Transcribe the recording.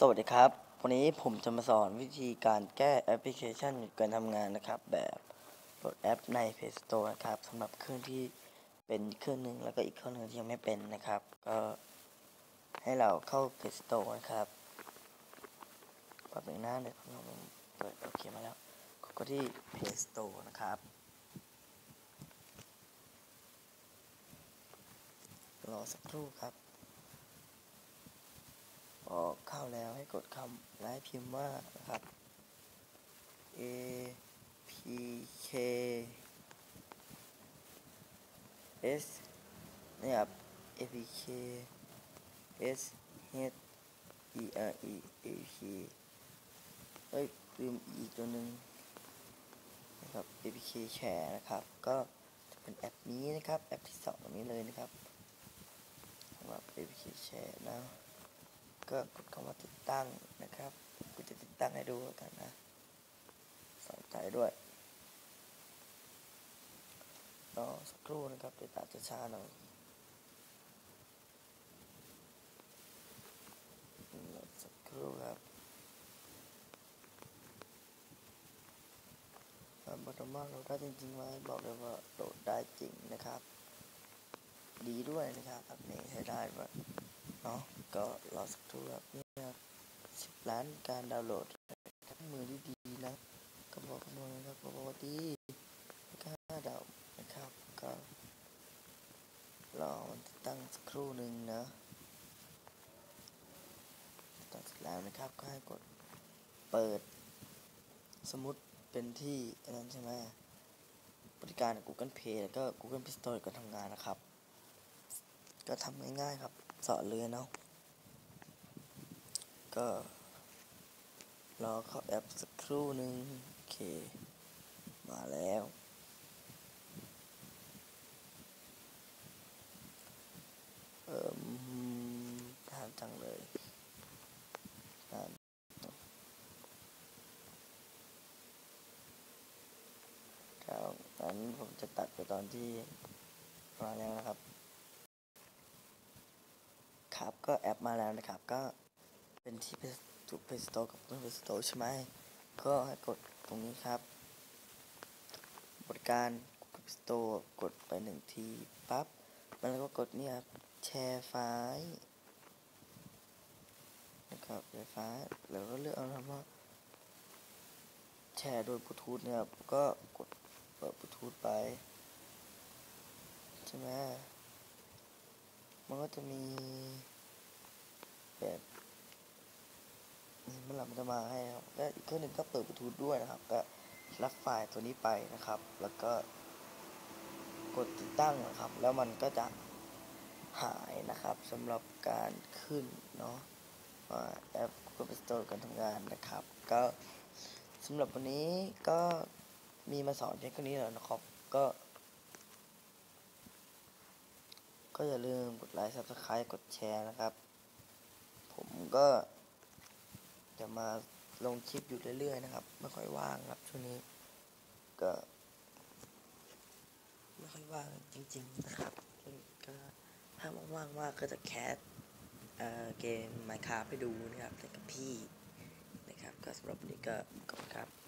สวัสดีครับ วันนี้ผมจะมาสอนวิธีการแก้แอปพลิเคชันหยุดการทำงานนะครับ แบบโหลดแอปใน Play Store นะครับสำหรับเครื่องที่เป็นเครื่องหนึ่งแล้วก็อีกเครื่องหนึ่งที่ยังไม่เป็นนะครับ ก็ให้เราเข้า Play Store นะครับปรับหนึ่งหน้าเดี๋ยวผมเปิดโอเคมาแล้วกดก็ที่ Play Store นะครับรอสักครู่ครับ พอเข้าแล้วให้ก ดคำและพิมพ์ว่านะครับ A P K S นี่ครับ A P K S H E R E A P เอ้ยลืมอีกตัวหนึ่งนะครับ A P K Share นะครับ ก็จะเป็นแอปนี้นะครับ แอปที่สองนี้เลยนะครับสำหรับ A P K Share นะ ก็กดคำว่าติดตั้งนะครับกูจะติดตั้งให้ดูกันนะสนใจด้วยรอสักครู่นะครับเดี๋ยวตาจะช้าหน่อยรอสักครู่ครับบัตรมาเราได้จริงๆไหมบอกเลยว่าโหลดได้จริงนะครับ ด้วยนะครับแบบนี้ใช้ได้แบบเนาะก็รอสักครู่ครับเนี่ยสิบล้านการดาวน์โหลดทั้งมือที่ดีนะก็บอกกันเลยนะครับบอกว่าดีก็ห้าดาวนะครับก็รอมันตั้งสักครู่หนึ่งนะติดตั้งเสร็จแล้วนะครับก็ให้กดเปิด สมมติเป็นที่อันนั้นใช่ไหมบริการ Google Play แล้วก็ Google Play Store ก็ทำงานนะครับ ก็ทำง่ายๆครับ สอนเลยเนาะก็รอเข้าแอปสักครู่หนึ่งโอเค มาแล้ว เอ่มทานจังเลยทานครับงั้นผมจะตัดไปตอนที่มาแล้วนะครับ ครับ ก็แอปมาแล้วนะครับ ก็เป็นที่ถูก Play Store กับ Google Play Store ใช่ไหมก็ให้กดตรงนี้ครับบริการ Google Play Store กดไปหนึ่งทีปั๊บมันแล้วก็กดเนี่ยครับแชร์ไฟล์นะครับแชร์ไฟล์แล้วก็เลือกเอาครับว่าแชร์โดยบลูทูธเนี่ยครับก็กดเปิดบลูทูธไปใช่ไหมมันก็จะมีแบบนี่เมันจะมาให้ครับและอีกเครื่องหนึ่งก็เปิดบลูทูธด้วยนะครับ ก็รับไฟล์ตัวนี้ไปนะครับ แล้วก็กดติดตั้งนะครับ แล้วมันก็จะหายนะครับสำหรับการขึ้นเนาะแอป Google Play Store การทำงานนะครับ ก็สำหรับวันนี้ก็มีมาสอนเพียงแค่นี้แล้วนะครับ ก็ ก็อย่าลืมกดไลค์ Subscribe กดแชร์นะครับ ผมก็ จะมาลงคลิปอยู่เรื่อยๆนะครับ ไม่ค่อยว่างครับช่วงนี้ก็ไม่ค่อยว่างจริง ๆ นะครับก็ถ้าว่างๆมากก็จะแคสเกม Minecraft ไปดูนะครับแต่กับพี่นะครับก็สำหรับวันนี้ก็ขอบคุณครับ